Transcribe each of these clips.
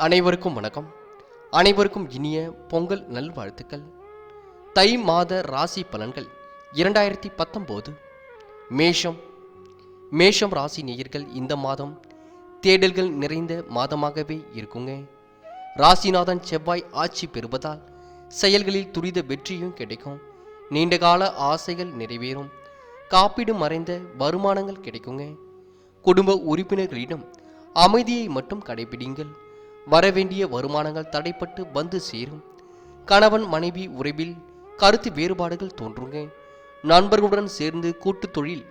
அனைவருக்கும் வணக்கம். அனைவருக்கும் இனிய பொங்கல் நல்வாழ்த்துக்கள். தை மாத ராசி பலன்கள் இரண்டாயிரத்தி பத்தொம்போது. மேஷம். மேஷம் ராசி நேயர்கள் இந்த மாதம் தேடல்கள் நிறைந்த மாதமாகவே இருக்குங்க. ராசிநாதன் செவ்வாய் ஆட்சி பெறுவதால் செயல்களில் துரித வெற்றியும் கிடைக்கும். நீண்டகால ஆசைகள் நிறைவேறும். காப்பீடு மறைந்த வருமானங்கள் கிடைக்குங்க. குடும்ப உறுப்பினர்களிடம் அமைதியை மட்டும் கடைபிடிங்கள். வரவேண்டிய வருமானங்கள் தடைப்பட்டு வந்து சேரும். கணவன் மனைவி உறவில் கருத்து வேறுபாடுகள் தோன்றுங்க. நண்பர்களுடன் சேர்ந்து கூட்டு தொழில்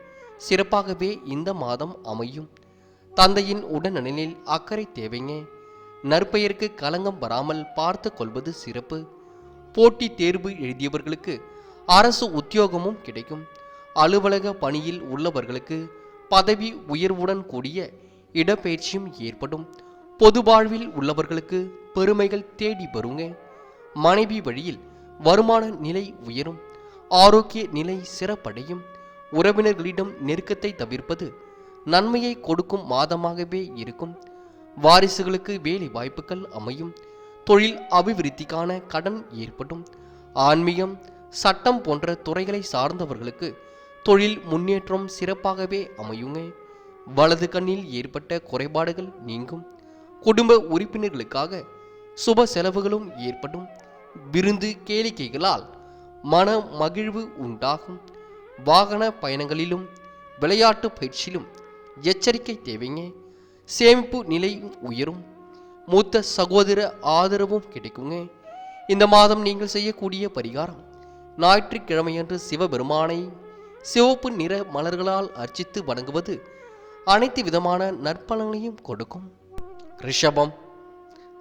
சிறப்பாகவே இந்த மாதம் அமையும். தந்தையின் உடல்நலனில் அக்கறை தேவைங்க. நற்பெயருக்கு களங்கம் வராமல் பார்த்து கொள்வது சிறப்பு. போட்டி தேர்வு எழுதியவர்களுக்கு அரசு உத்தியோகமும் கிடைக்கும். அலுவலக பணியில் உள்ளவர்களுக்கு பதவி உயர்வுடன் கூடிய இடப்பெயர்ச்சியும் ஏற்படும். பொது வாழ்வில் உள்ளவர்களுக்கு பெருமைகள் தேடி வருங்க. மனைவி வழியில் வருமான நிலை உயரும். ஆரோக்கிய நிலை சிறப்படையும். உறவினர்களிடம் நெருக்கத்தை தவிர்ப்பது நன்மையை கொடுக்கும் மாதமாகவே இருக்கும். வாரிசுகளுக்கு வேலை வாய்ப்புகள் அமையும். தொழில் அபிவிருத்திக்கான கடன் ஏற்படும். ஆன்மீகம் சட்டம் போன்ற துறைகளை சார்ந்தவர்களுக்கு தொழில் முன்னேற்றம் சிறப்பாகவே அமையுங்க. வலது கண்ணில் ஏற்பட்ட குறைபாடுகள் நீங்கும். குடும்ப உறுப்பினர்களுக்காக சுப செலவுகளும் ஏற்படும். விருந்து கேளிக்கைகளால் மன மகிழ்வு உண்டாகும். வாகன பயணங்களிலும் விளையாட்டு பயிற்சியிலும் எச்சரிக்கை தேவைங்க. சேமிப்பு நிலை உயரும். மூத்த சகோதர ஆதரவும் கிடைக்குங்க. இந்த மாதம் நீங்கள் செய்யக்கூடிய பரிகாரம் ஞாயிற்றுக்கிழமையன்று சிவபெருமானை சிவப்பு நிற மலர்களால் அர்ச்சித்து வணங்குவது அனைத்து விதமான நற்பலன்களையும் கொடுக்கும். ரிஷபம்.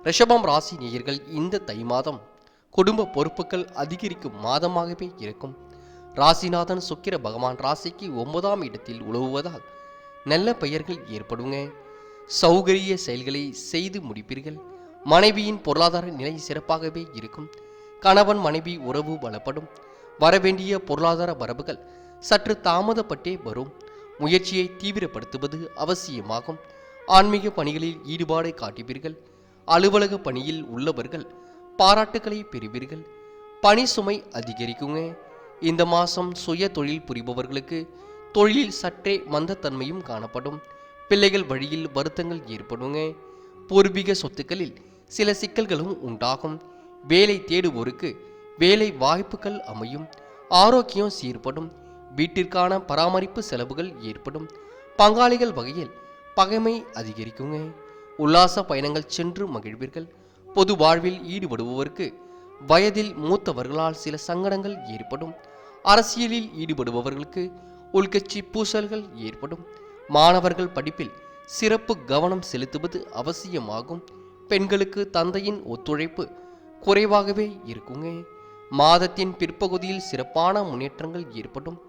ரிஷபம் ராசி நேயர்கள் இந்த தை மாதம் குடும்ப பொறுப்புகள் அதிகரிக்கும் மாதமாகவே இருக்கும். ராசிநாதன் சுக்கிர பகவான் ராசிக்கு ஒன்பதாம் இடத்தில் உழவுவதால் நல்ல பெயர்கள் ஏற்படுங்க. சௌகரிய செயல்களை செய்து முடிப்பீர்கள். மனைவியின் பொருளாதார நிலை சிறப்பாகவே இருக்கும். கணவன் மனைவி உறவு பலப்படும் வரவேண்டிய பொருளாதார வரவுகள் சற்று தாமதப்பட்டே வரும். முயற்சியை தீவிரப்படுத்துவது அவசியமாகும். ஆன்மீக பணிகளில் ஈடுபாடை காட்டுவீர்கள் அலுவலக பணியில் உள்ளவர்கள் பாராட்டுக்களை பெறுவீர்கள். பணி சுமை அதிகரிக்குங்க. இந்த மாதம் சுய தொழில் புரிபவர்களுக்கு தொழிலில் சற்றே மந்தத்தன்மையும் காணப்படும். பிள்ளைகள் வழியில் வருத்தங்கள் ஏற்படுங்க. பூர்வீக சொத்துக்களில் சில சிக்கல்களும் உண்டாகும். வேலை தேடுவோருக்கு வேலை வாய்ப்புகள் அமையும். ஆரோக்கியம் சீர்படும். வீட்டிற்கான பராமரிப்பு செலவுகள் ஏற்படும். பங்காளிகள் வகையில் பகைமை அதிகரிக்குங்க. உல்லாச பயணங்கள் சென்று மகிழ்வீர்கள். பொது வாழ்வில் ஈடுபடுபவருக்கு வயதில் மூத்தவர்களால் சில சங்கடங்கள் ஏற்படும். அரசியலில் ஈடுபடுபவர்களுக்கு உள்கட்சி பூசல்கள் ஏற்படும். மாணவர்கள் படிப்பில் சிறப்பு கவனம் செலுத்துவது அவசியமாகும். பெண்களுக்கு தந்தையின் ஒத்துழைப்பு குறைவாகவே இருக்குங்க. மாதத்தின் பிற்பகுதியில் சிறப்பான முன்னேற்றங்கள் ஏற்படும்.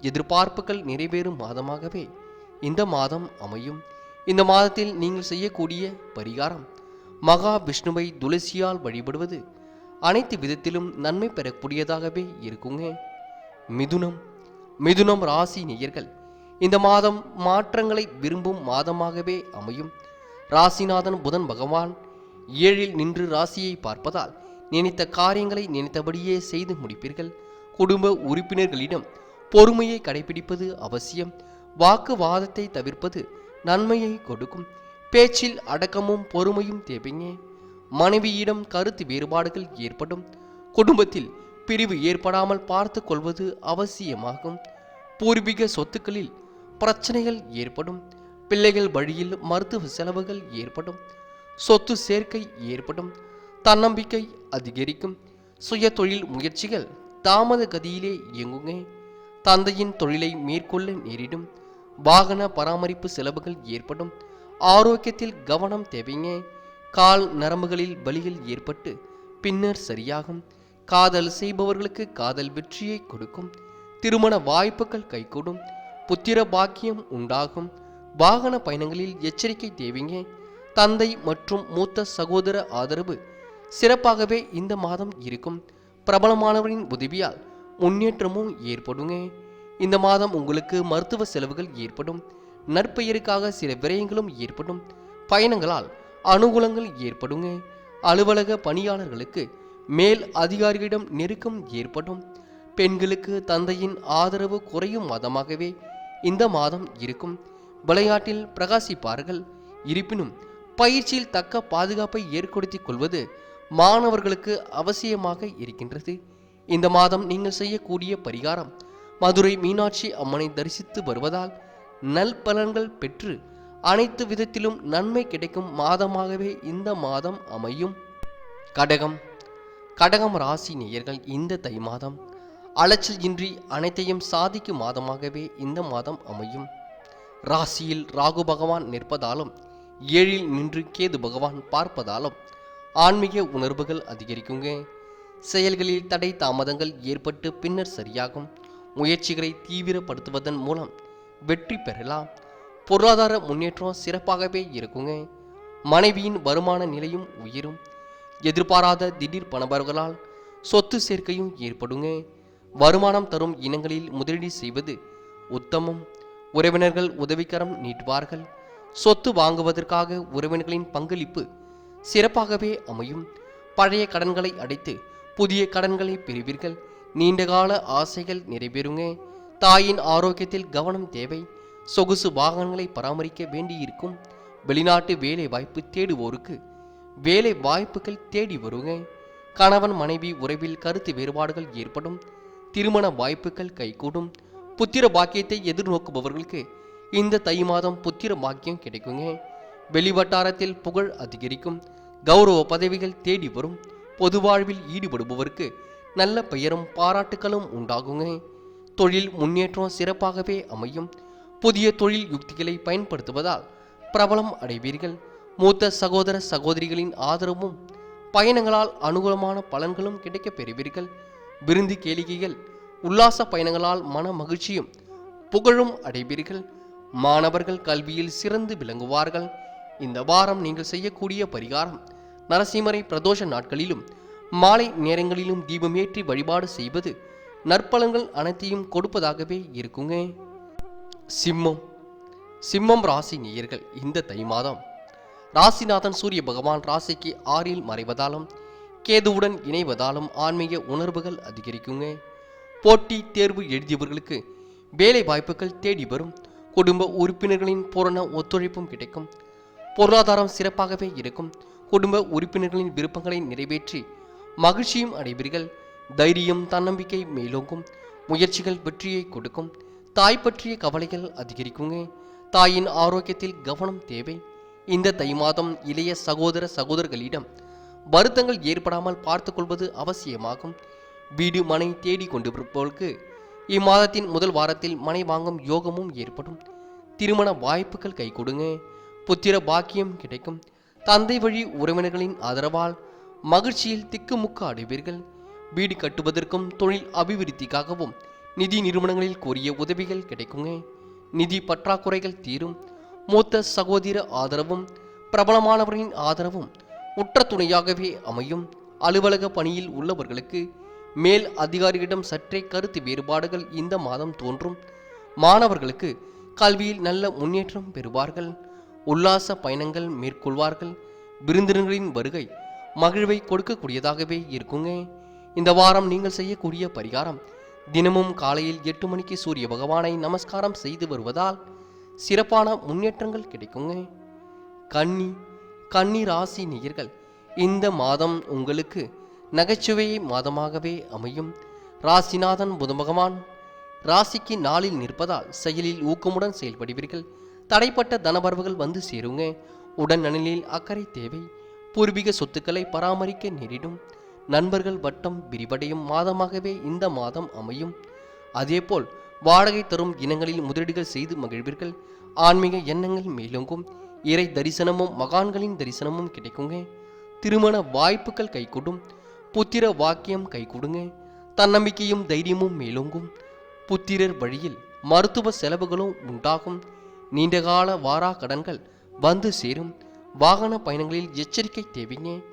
எதிர்பார்ப்புகள் நிறைவேறும் மாதமாகவே இந்த மாதம் அமையும். இந்த மாதத்தில் நீங்கள் செய்யக்கூடிய பரிகாரம் மகா விஷ்ணுவை துளசியால் வழிபடுவது அனைத்து விதத்திலும் நன்மை பெறக்கூடியதாகவே இருக்குங்க. மிதுனம் மிதுனம் ராசி நேயர்கள் இந்த மாதம் மாற்றங்களை விரும்பும் மாதமாகவே அமையும். ராசிநாதன் புதன் பகவான் ஏழில் நின்று ராசியை பார்ப்பதால் நினைத்த காரியங்களை நினைத்தபடியே செய்து முடிப்பீர்கள். குடும்ப உறுப்பினர்களிடம் பொறுமையை கடைபிடிப்பது அவசியம். வாக்குவாதத்தை தவிர்ப்பது நன்மையை கொடுக்கும். பேச்சில் அடக்கமும் பொறுமையும் தேவைங்க மனைவியிடம் கருத்து வேறுபாடுகள் ஏற்படும். குடும்பத்தில் பிரிவு ஏற்படாமல் பார்த்து கொள்வது அவசியமாகும். பூர்வீக சொத்துக்களில் பிரச்சனைகள் ஏற்படும். பிள்ளைகள் வழியில் மருத்துவ செலவுகள் ஏற்படும். சொத்து சேர்க்கை ஏற்படும். தன்னம்பிக்கை அதிகரிக்கும். சுய தொழில் முயற்சிகள் தாமத கதியிலே இயங்குங்க தந்தையின் தொழிலை மேற்கொள்ள நேரிடும். வாகன பராமரிப்பு செலவுகள் ஏற்படும். ஆரோக்கியத்தில் கவனம் தேவைங்க. கால் நரம்புகளில் வலிகள் ஏற்பட்டு பின்னர் சரியாகும். காதல் செய்பவர்களுக்கு காதல் வெற்றியை கொடுக்கும். திருமண வாய்ப்புகள் கைகூடும். புத்திர பாக்கியம் உண்டாகும். வாகன பயணங்களில் எச்சரிக்கை தேவைங்க. தந்தை மற்றும் மூத்த சகோதர ஆதரவு சிறப்பாகவே இந்த மாதம் இருக்கும். பிரபலமானவரின் உதவியால் முன்னேற்றமும் ஏற்படுங்க. இந்த மாதம் உங்களுக்கு மருத்துவ செலவுகள் ஏற்படும் நற்பெயருக்காக சில விரயங்களும் ஏற்படும் பயணங்களால் அனுகூலங்கள் ஏற்படுங்க. அலுவலக பணியாளர்களுக்கு மேல் அதிகாரிகளிடம் நெருக்கம் ஏற்படும். பெண்களுக்கு தந்தையின் ஆதரவு குறையும் மாதமாகவே இந்த மாதம் இருக்கும். விளையாட்டில் பிரகாசிப்பார்கள். இருப்பினும் பயிற்சியில் தக்க பாதுகாப்பை ஏற்படுத்திக் கொள்வது மாணவர்களுக்கு அவசியமாக இருக்கின்றது. இந்த மாதம் நீங்கள் செய்யக்கூடிய பரிகாரம் மதுரை மீனாட்சி அம்மனை தரிசித்து வருவதால் நல்பலன்கள் பெற்று அனைத்து விதத்திலும் நன்மை கிடைக்கும் மாதமாகவே இந்த மாதம் அமையும். கடகம். கடகம் ராசி நேயர்கள் இந்த தை மாதம் அலைச்சல் இன்றி அனைத்தையும் சாதிக்கும் மாதமாகவே இந்த மாதம் அமையும். ராசியில் ராகு பகவான் நிற்பதாலும் ஏழில் நின்று கேது பகவான் பார்ப்பதாலும் ஆன்மீக உணர்வுகள் அதிகரிக்குங்க. செயல்களில் தடை தாமதங்கள் ஏற்பட்டு பின்னர் சரியாகும். முயற்சிகளை தீவிரப்படுத்துவதன் மூலம் வெற்றி பெறலாம். பொருளாதார முன்னேற்றம் சிறப்பாகவே இருக்குங்க. மனைவியின் வருமான நிலையும் உயரும். எதிர்பாராத திடீர் பணபர்களால் சொத்து சேர்க்கையும் ஏற்படுங்க. வருமானம் தரும் இனங்களில் முதலீடு செய்வது உத்தமம். உறவினர்கள் உதவிக்கரம் நீட்டுவார்கள். சொத்து வாங்குவதற்காக உறவினர்களின் பங்களிப்பு சிறப்பாகவே அமையும். பழைய கடன்களை அடைத்து புதிய கடன்களை பெறுவீர்கள். நீண்டகால ஆசைகள் நிறைவேறுங்க. தாயின் ஆரோக்கியத்தில் கவனம் தேவை. சொகுசு வாகனங்களை பராமரிக்க வேண்டியிருக்கும். வெளிநாட்டு வேலை வாய்ப்பு தேடுவோருக்கு வேலை வாய்ப்புகள் தேடி வருங்க. கணவன் மனைவி உறவில் கருத்து வேறுபாடுகள் ஏற்படும். திருமண வாய்ப்புகள் கைகூடும். புத்திர பாக்கியத்தை எதிர்நோக்குபவர்களுக்கு இந்த தை மாதம் புத்திர பாக்கியம் கிடைக்குங்க. வெளிவட்டாரத்தில் புகழ் அதிகரிக்கும். கௌரவ பதவிகள் தேடி வரும். பொது வாழ்வில் ஈடுபடுபவருக்கு நல்ல பெயரும் பாராட்டுகளும் உண்டாகுங்க. தொழில் முன்னேற்றம் சிறப்பாகவே அமையும். புதிய தொழில் யுக்திகளை பயன்படுத்துவதால் பிரபலம் அடைவீர்கள். மூத்த சகோதர சகோதரிகளின் ஆதரவும் பயணங்களால் அனுகூலமான பலன்களும் கிடைக்கப் பெறுவீர்கள். விருந்து கேளிக்கைகள் உல்லாச பயணங்களால் மன மகிழ்ச்சியும் புகழும் அடைவீர்கள். மாணவர்கள் கல்வியில் சிறந்து விளங்குவார்கள். இந்த வாரம் நீங்கள் செய்யக்கூடிய பரிகாரம் நரசிம்மரை பிரதோஷ நாட்களிலும் மாலை நேரங்களிலும் தீபமேற்றி வழிபாடு செய்வது நற்பலங்கள் அனைத்தையும் கொடுப்பதாகவே இருக்குங்க. சிம்மம். சிம்மம் ராசி நேயர்கள் இந்த தை மாதம் ராசிநாதன் சூரிய பகவான் ராசிக்கு ஆறில் மறைவதாலும் கேதுவுடன் இணைவதாலும் ஆன்மீக உணர்வுகள் அதிகரிக்குங்க. போட்டி தேர்வு எழுதியவர்களுக்கு வேலை வாய்ப்புகள் தேடி வரும். குடும்ப உறுப்பினர்களின் பூரண ஒத்துழைப்பும் கிடைக்கும். பொருளாதாரம் சிறப்பாகவே இருக்கும். குடும்ப உறுப்பினர்களின் விருப்பங்களை நிறைவேற்றி மகிழ்ச்சியும் அடைவீர்கள். தைரியம் தன்னம்பிக்கை மேலோங்கும். முயற்சிகள் வெற்றியை கொடுக்கும். தாய் பற்றிய கவலைகள் அதிகரிக்குங்க. தாயின் ஆரோக்கியத்தில் கவனம் தேவை. இந்த தை மாதம் இளைய சகோதர சகோதரர்களிடம் வருத்தங்கள் ஏற்படாமல் பார்த்துக்கொள்வது அவசியமாகும். வீடு மனை தேடி கொண்டு இருப்பவர்களுக்கு இம்மாதத்தின் முதல் வாரத்தில் மனை வாங்கும் யோகமும் ஏற்படும். திருமண வாய்ப்புகள் கை கொடுங்க. புத்திர பாக்கியம் கிடைக்கும். தந்தை வழி உறவினர்களின் ஆதரவால் மகிழ்ச்சியில் திக்குமுக்க அடைவீர்கள் வீடு கட்டுவதற்கும் தொழில் அபிவிருத்திக்காகவும் நிதி நிறுவனங்களில் கோரிய உதவிகள் கிடைக்குங்க. நிதி பற்றாக்குறைகள் தீரும். மூத்த சகோதர ஆதரவும் பிரபலமானவர்களின் ஆதரவும் உற்ற துணையாகவே அமையும். அலுவலக பணியில் உள்ளவர்களுக்கு மேல் அதிகாரியிடம் சற்றே கருத்து வேறுபாடுகள் இந்த மாதம் தோன்றும். மாணவர்களுக்கு கல்வியில் நல்ல முன்னேற்றம் பெறுவார்கள். உல்லாச பயணங்கள் மேற்கொள்வார்கள். விருந்தினர்களின் வருகை மகிழ்வை கொடுக்கக்கூடியதாகவே இருக்குங்க. இந்த வாரம் நீங்கள் செய்யக்கூடிய பரிகாரம் தினமும் காலையில் எட்டு மணிக்கு சூரிய பகவானை நமஸ்காரம் செய்து வருவதால் சிறப்பான முன்னேற்றங்கள் கிடைக்குங்க. கன்னி கன்னி ராசி நேயர்கள் இந்த மாதம் உங்களுக்கு நகைச்சுவை மாதமாகவே அமையும். ராசிநாதன் புத பகவான் ராசிக்கு நாளில் நிற்பதால் செயலில் ஊக்கமுடன் செயல்படுவீர்கள். தடைப்பட்ட தனவரவுகள் வந்து சேருங்க. உடன் நலனில் அக்கறை தேவை. பூர்வீக சொத்துக்களை பராமரிக்க நேரிடும். நண்பர்கள் வட்டம் விரிவடையும் மாதமாகவே இந்த மாதம் அமையும். அதேபோல் வாடகை தரும் இனங்களில் முதலீடுகள் செய்து மகிழ்வீர்கள். ஆன்மீக எண்ணங்கள் மேலோங்கும். இறை தரிசனமும் மகான்களின் தரிசனமும் கிடைக்குங்க. திருமண வாய்ப்புகள் கைகூடும். புத்திர வாக்கியம் கைகூடுங்க. தன்னம்பிக்கையும் தைரியமும் மேலோங்கும். புத்திரர் வழியில் மருத்துவ செலவுகளும் உண்டாகும். நீண்டகால வாரா கடன்கள் வந்து சேரும். வாகன பயணங்களில் எச்சரிக்கை தேவைங்க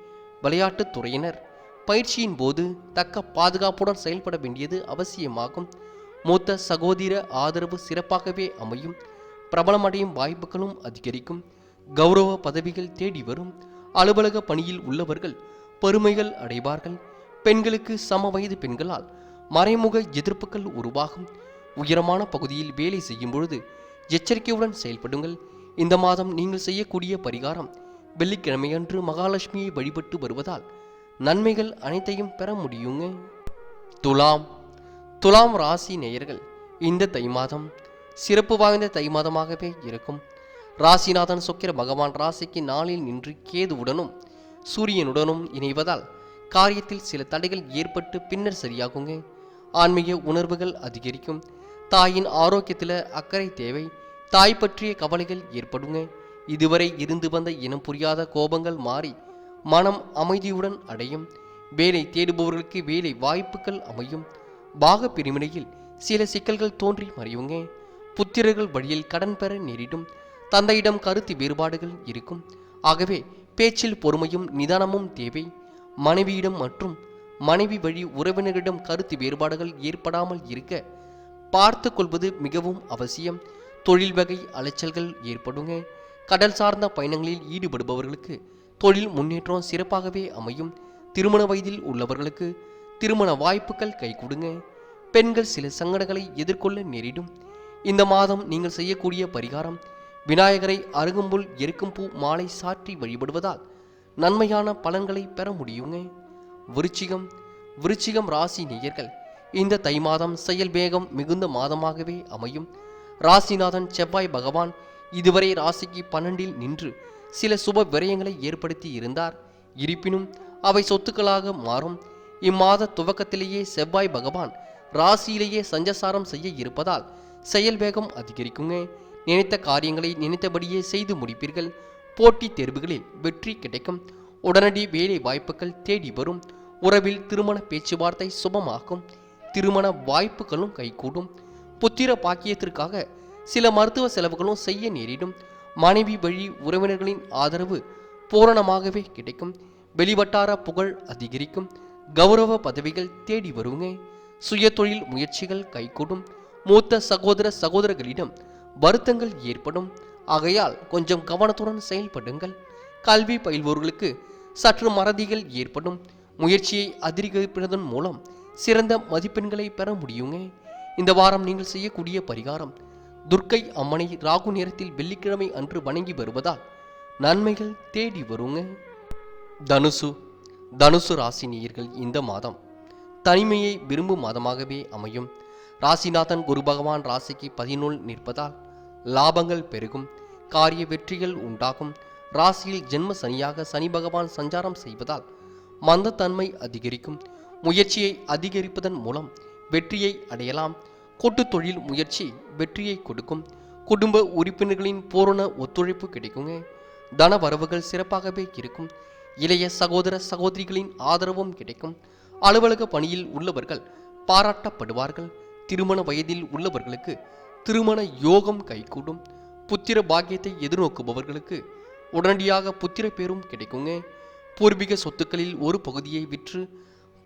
விளையாட்டுத் துறையினர். பயிற்சியின் போது தக்க பாதுகாப்புடன் செயல்பட வேண்டியது அவசியமாகும். மூத்த சகோதர ஆதரவு சிறப்பாகவே அமையும். பிரபலமடையும் வாய்ப்புகளும் அதிகரிக்கும். கௌரவ பதவிகள் தேடி வரும். அலுவலக பணியில் உள்ளவர்கள் பெருமைகள் அடைவார்கள். பெண்களுக்கு சம வயது பெண்களால் மறைமுக எதிர்ப்புகள் உருவாகும். உயரமான பகுதியில் வேலை செய்யும் பொழுது எச்சரிக்கையுடன் செயல்படுங்கள். இந்த மாதம் நீங்கள் செய்யக்கூடிய பரிகாரம் வெள்ளிக்கிழமையன்று மகாலட்சுமியை வழிபட்டு வருவதால் நன்மைகள் அனைத்தையும் பெற முடியுங்க. துலாம் துலாம் ராசி நேயர்கள் இந்த தை மாதம் சிறப்பு வாய்ந்த தை மாதமாகவே இருக்கும். ராசிநாதன் சுக்கிர பகவான் ராசிக்கு நாளில் நின்று கேதுவுடனும் சூரியனுடனும் இணைவதால் காரியத்தில் சில தடைகள் ஏற்பட்டு பின்னர் சரியாகுங்க. ஆன்மீக உணர்வுகள் அதிகரிக்கும். தாயின் ஆரோக்கியத்தில் அக்கறை தேவை. தாய் பற்றிய கவலைகள் ஏற்படுங்க. இதுவரை இருந்து வந்த இனம் புரியாத கோபங்கள் மாறி மனம் அமைதியுடன் அடையும். வேலை தேடுபவர்களுக்கு வேலை வாய்ப்புகள் அமையும். பாக பிரிவினையில் சில சிக்கல்கள் தோன்றி மறையுங்க. புத்திரர்கள் வழியில் கடன் பெற நேரிடும். தந்தையிடம் கருத்து வேறுபாடுகள் இருக்கும். ஆகவே பேச்சில் பொறுமையும் நிதானமும் தேவை. மனைவியிடம் மற்றும் மனைவி வழி உறவினரிடம் கருத்து வேறுபாடுகள் ஏற்படாமல் இருக்க பார்த்து கொள்வது மிகவும் அவசியம். தொழில் வகை அலைச்சல்கள் ஏற்படுங்க. கடல் சார்ந்த பயணங்களில் ஈடுபடுபவர்களுக்கு தொழில் முன்னேற்றம் சிறப்பாகவே அமையும். திருமண வயதில் உள்ளவர்களுக்கு திருமண வாய்ப்புகள் கை கொடுங்க. பெண்கள் சில சங்கடங்களை எதிர்கொள்ள நேரிடும். இந்த மாதம் நீங்கள் செய்யக்கூடிய பரிகாரம் விநாயகரை அருகும்புல் எருக்கும் பூ மாலை சாற்றி வழிபடுவதால் நன்மையான பலன்களை பெற முடியுங்க. விருச்சிகம் விருச்சிகம் ராசி நேயர்கள் இந்த தை மாதம் செயல் வேகம் மிகுந்த மாதமாகவே அமையும். ராசிநாதன் செவ்வாய் பகவான் இதுவரை ராசிக்கு பன்னெண்டில் நின்று சில சுப விரயங்களை ஏற்படுத்தி இருந்தார். இருப்பினும் அவை சொத்துக்களாக மாறும். இம்மாத துவக்கத்திலேயே செவ்வாய் பகவான் ராசியிலேயே சஞ்சசாரம் செய்ய இருப்பதால் செயல் வேகம் அதிகரிக்குங்க. நினைத்த காரியங்களை நினைத்தபடியே செய்து முடிப்பீர்கள். போட்டித் தேர்வுகளில் வெற்றி கிடைக்கும். உடனடி வேலை வாய்ப்புகள் தேடி வரும். உறவில் திருமண பேச்சுவார்த்தை சுபமாகும். திருமண வாய்ப்புகளும் கைகூடும். புத்திர பாக்கியத்திற்காக சில மருத்துவ செலவுகளும் செய்ய நேரிடும். மனைவி வழி உறவினர்களின் ஆதரவு பூரணமாகவே கிடைக்கும். வெளிவட்டார புகழ் அதிகரிக்கும். கௌரவ பதவிகள் தேடி வருங்க. சுய தொழில் முயற்சிகள் கைகூடும். மூத்த சகோதர சகோதரர்களிடம் வருத்தங்கள் ஏற்படும். ஆகையால் கொஞ்சம் கவனத்துடன் செயல்படுங்கள். கல்வி பயில்வோர்களுக்கு சற்று மறதிகள் ஏற்படும். முயற்சியை அதிகரிப்பதன் மூலம் சிறந்த மதிப்பெண்களை பெற முடியுங்க. இந்த வாரம் நீங்கள் செய்யக்கூடிய பரிகாரம் துர்க்கை அம்மனை ராகு நேரத்தில் வெள்ளிக்கிழமை அன்று வணங்கி வருவதால் நன்மைகள் தேடி வருங்க. தனுசு தனுசு ராசி நேயர்கள் இந்த மாதம் தனிமையை விரும்பும் மாதமாகவே அமையும். ராசிநாதன் குரு பகவான் ராசிக்கு பதினொல் நிற்பதால் லாபங்கள் பெருகும் காரிய வெற்றிகள் உண்டாகும். ராசியில் ஜென்ம சனியாக சனி பகவான் சஞ்சாரம் செய்வதால் மந்தத்தன்மை அதிகரிக்கும். முயற்சியை அதிகரிப்பதன் மூலம் வெற்றியை அடையலாம். கூட்டு தொழில் முயற்சி வெற்றியை கொடுக்கும். குடும்ப உறுப்பினர்களின் பூரண ஒத்துழைப்பு கிடைக்குங்க. தன வரவுகள் சிறப்பாகவே இருக்கும். இளைய சகோதர சகோதரிகளின் ஆதரவும் கிடைக்கும். அலுவலக பணியில் உள்ளவர்கள் பாராட்டப்படுவார்கள். திருமண வயதில் உள்ளவர்களுக்கு திருமண யோகம் கைகூடும். புத்திர பாக்கியத்தை எதிர்நோக்குபவர்களுக்கு உடனடியாக புத்திர பேரும் கிடைக்குங்க. பூர்வீக சொத்துக்களில் ஒரு பகுதியை விற்று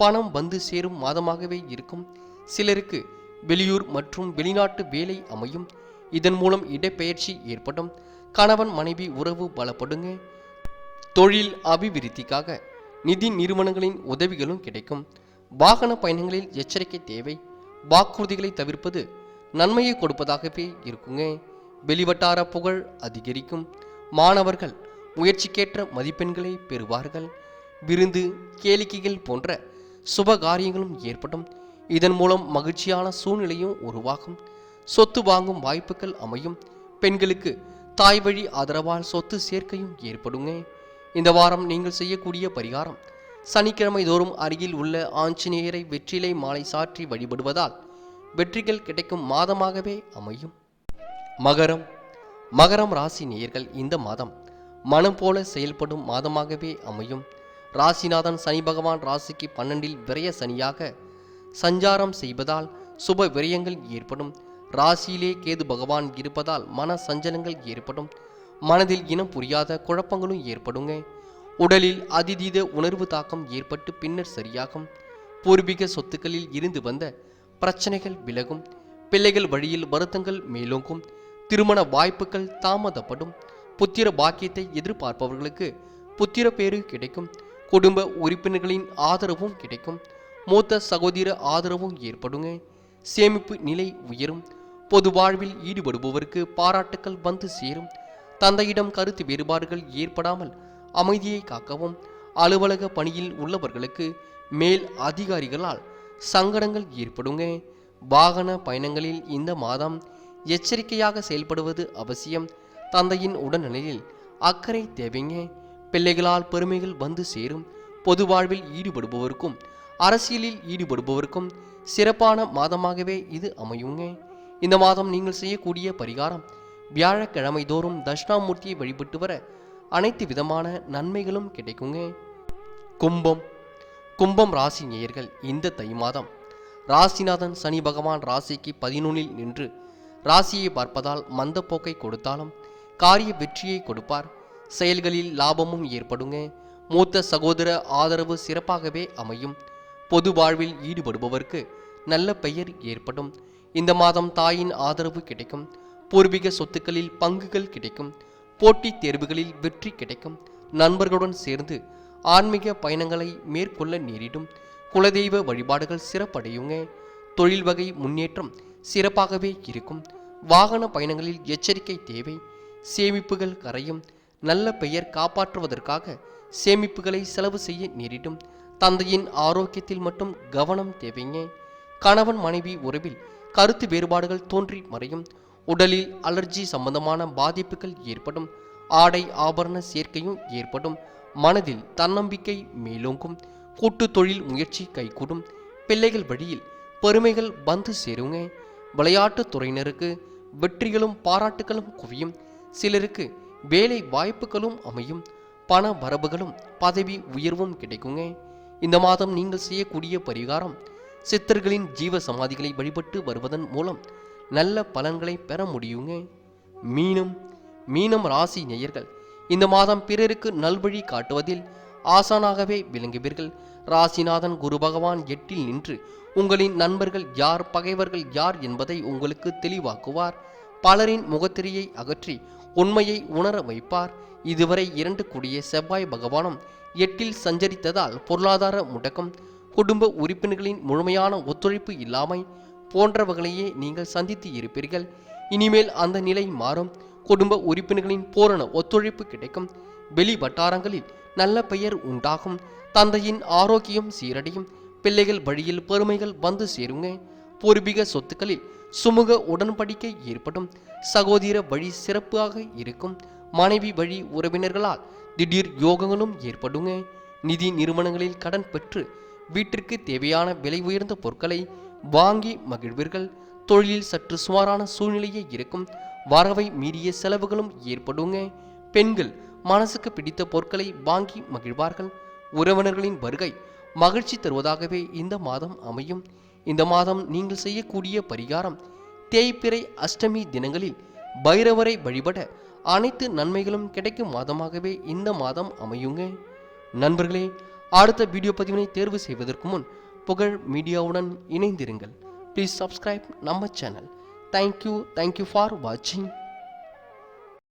பணம் வந்து சேரும் மாதமாகவே இருக்கும். சிலருக்கு வெளியூர் மற்றும் வெளிநாட்டு வேலை அமையும். இதன் மூலம் இடப்பெயர்ச்சி ஏற்படும். கணவன் மனைவி உறவு பலப்படுங்க. தொழில் அபிவிருத்திக்காக நிதி நிறுவனங்களின் உதவிகளும் கிடைக்கும். வாகன பயணங்களில் எச்சரிக்கை தேவை. வாக்குறுதிகளை தவிர்ப்பது நன்மையை கொடுப்பதாகவே இருக்குங்க. வெளிவட்டார புகழ் அதிகரிக்கும். மாணவர்கள் முயற்சிக்கேற்ற மதிப்பெண்களை பெறுவார்கள். விருந்து கேளிக்கைகள் போன்ற சுப காரியங்களும் ஏற்படும். இதன் மூலம் மகிழ்ச்சியான சூழ்நிலையும் உருவாகும். சொத்து வாங்கும் வாய்ப்புகள் அமையும். பெண்களுக்கு தாய் வழி ஆதரவால் சொத்து சேர்க்கையும் ஏற்படுங்க. இந்த வாரம் நீங்கள் செய்யக்கூடிய பரிகாரம் சனிக்கிழமை தோறும் அருகில் உள்ள ஆஞ்சநேயரை வெற்றிலை மாலை சாற்றி வழிபடுவதால் வெற்றிகள் கிடைக்கும் மாதமாகவே அமையும். மகரம் மகரம் ராசி நேயர்கள் இந்த மாதம் மனம் போல செயல்படும் மாதமாகவே அமையும். ராசிநாதன் சனி பகவான் ராசிக்கு பன்னெண்டில் விரைய சனியாக சஞ்சாரம் செய்வதால் சுப விரயங்கள் ஏற்படும். ராசியிலே கேது பகவான் இருப்பதால் மன சஞ்சலங்கள் ஏற்படும். மனதில் இனம் புரியாத குழப்பங்களும் ஏற்படுங்க. உடலில் அதிதீத உணர்வு தாக்கம் ஏற்பட்டு பின்னர் சரியாகும். பூர்வீக சொத்துக்களில் இருந்து வந்த பிரச்சனைகள் விலகும். பிள்ளைகள் வழியில் வருத்தங்கள் மேலோங்கும். திருமண வாய்ப்புகள் தாமதப்படும். புத்திர பாக்கியத்தை எதிர்பார்ப்பவர்களுக்கு புத்திர பேறு கிடைக்கும். குடும்ப உறுப்பினர்களின் ஆதரவும் கிடைக்கும். மூத்த சகோதர ஆதரவும் ஏற்படுங்க. சேமிப்பு நிலை உயரும். பொது வாழ்வில் ஈடுபடுபவருக்கு பாராட்டுக்கள் வந்து சேரும். தந்தையிடம் கருத்து வேறுபாடுகள் ஏற்படாமல் அமைதியை காக்கவும். அலுவலக பணியில் உள்ளவர்களுக்கு மேல் அதிகாரிகளால் சங்கடங்கள் ஏற்படுங்க. வாகன பயணங்களில் இந்த மாதம் எச்சரிக்கையாக செயல்படுவது அவசியம். தந்தையின் உடல்நிலையில் அக்கறை தேவைங்க. பிள்ளைகளால் பெருமைகள் வந்து சேரும். பொது வாழ்வில் ஈடுபடுபவருக்கும் அரசியலில் ஈடுபடுபவருக்கும் சிறப்பான மாதமாகவே இது அமையுங்க. இந்த மாதம் நீங்கள் செய்யக்கூடிய பரிகாரம் வியாழக்கிழமை தோறும் தட்சிணாமூர்த்தியை வழிபட்டு வர அனைத்து விதமான நன்மைகளும் கிடைக்குங்க. கும்பம் கும்பம் ராசி நேயர்கள் இந்த தை மாதம் ராசிநாதன் சனி பகவான் ராசிக்கு பதினொன்னில் நின்று ராசியை பார்ப்பதால் மந்தப்போக்கை கொடுத்தாலும் காரிய வெற்றியை கொடுப்பார். செயல்களில் லாபமும் ஏற்படுங்க. மூத்த சகோதர ஆதரவு சிறப்பாகவே அமையும். பொது வாழ்வில் ஈடுபடுபவருக்கு நல்ல பெயர் ஏற்படும். இந்த மாதம் தாயின் ஆதரவு கிடைக்கும். பூர்வீக சொத்துக்களில் பங்குகள் கிடைக்கும். போட்டித் தேர்வுகளில் வெற்றி கிடைக்கும். நண்பர்களுடன் சேர்ந்து ஆன்மீக பயணங்களை மேற்கொள்ள நேரிடும். குலதெய்வ வழிபாடுகள் சிறப்படையுங்க. தொழில் வகை முன்னேற்றம் சிறப்பாகவே இருக்கும். வாகன பயணங்களில் எச்சரிக்கை தேவை. சேமிப்புகள் கரையும். நல்ல பெயர் காப்பாற்றுவதற்காக சேமிப்புகளை செலவு செய்ய நேரிடும். தந்தையின் ஆரோக்கியத்தில் மட்டும் கவனம் தேவைங்க. கணவன் மனைவி உறவில் கருத்து வேறுபாடுகள் தோன்றி மறையும். உடலில் அலர்ஜி சம்பந்தமான பாதிப்புகள் ஏற்படும். ஆடை ஆபரண சேர்க்கையும் ஏற்படும். மனதில் தன்னம்பிக்கை மேலோங்கும். கூட்டு தொழில் முயற்சி கைகூடும். பிள்ளைகள் வழியில் பெருமைகள் வந்து சேருங்க. விளையாட்டு துறையினருக்கு வெற்றிகளும் பாராட்டுகளும் குவியும். சிலருக்கு வேலை வாய்ப்புகளும் அமையும். பண வரவுகளும் பதவி உயர்வும் கிடைக்குங்க. இந்த மாதம் நீங்கள் செய்யக்கூடிய பரிகாரம் சித்தர்களின் ஜீவ சமாதிகளை வழிபட்டு வருவதன் மூலம் நல்ல பலன்களை பெற முடியுங்க. மீனம் மீனம் ராசி நேயர்கள் இந்த மாதம் பிறருக்கு நல்வழி காட்டுவதில் ஆசானாகவே விளங்குவீர்கள். ராசிநாதன் குரு பகவான் எட்டில் நின்று உங்களின் நண்பர்கள் யார் பகைவர்கள் யார் என்பதை உங்களுக்கு தெளிவாக்குவார். பலரின் முகத்திரையை அகற்றி உண்மையை உணர வைப்பார். இதுவரை இரண்டு கூடிய செவ்வாய் பகவானும் எட்டில் சஞ்சரித்ததால் பொருளாதார முடக்கம் குடும்ப உறுப்பினர்களின் முழுமையான ஒத்துழைப்பு இல்லாமை போன்றவர்களையே நீங்கள் சந்தித்து இருப்பீர்கள். இனிமேல் அந்த நிலை மாறும். குடும்ப உறுப்பினர்களின் பூரண ஒத்துழைப்பு கிடைக்கும். வெளி வட்டாரங்களில் நல்ல பெயர் உண்டாகும். தந்தையின் ஆரோக்கியம் சீரடையும். பிள்ளைகள் வழியில் பெருமைகள் வந்து சேருங்க. பூர்வீக சொத்துக்களில் சுமூக உடன்படிக்கை ஏற்படும். சகோதர வழி சிறப்பாக இருக்கும். மனைவி வழி உறவினர்களால் திடீர் யோகங்களும் ஏற்படுங்க. நிதி நிறுவனங்களில் கடன் பெற்று வீட்டிற்கு தேவையான விலை உயர்ந்த பொருட்களை வாங்கி மகிழ்வீர்கள். தொழிலில் சற்று சுமாரான சூழ்நிலையே இருக்கும். வரவை மீறிய செலவுகளும் ஏற்படுங்க. பெண்கள் மனசுக்கு பிடித்த பொருட்களை வாங்கி மகிழ்வார்கள். உறவினர்களின் வருகை மகிழ்ச்சி தருவதாகவே இந்த மாதம் அமையும். இந்த மாதம் நீங்கள் செய்யக்கூடிய பரிகாரம் தேய்பிறை அஷ்டமி தினங்களில் பைரவரை வழிபட அனைத்து நன்மைகளும் கிடைக்கும் மாதமாகவே இந்த மாதம் அமையுங்க. நண்பர்களே அடுத்த வீடியோ பதிவினை தேர்வு செய்வதற்கு முன் புகழ் மீடியாவுடன் இணைந்திருங்கள். ப்ளீஸ் சப்ஸ்கிரைப் நம்ம channel thank you thank you for வாட்சிங்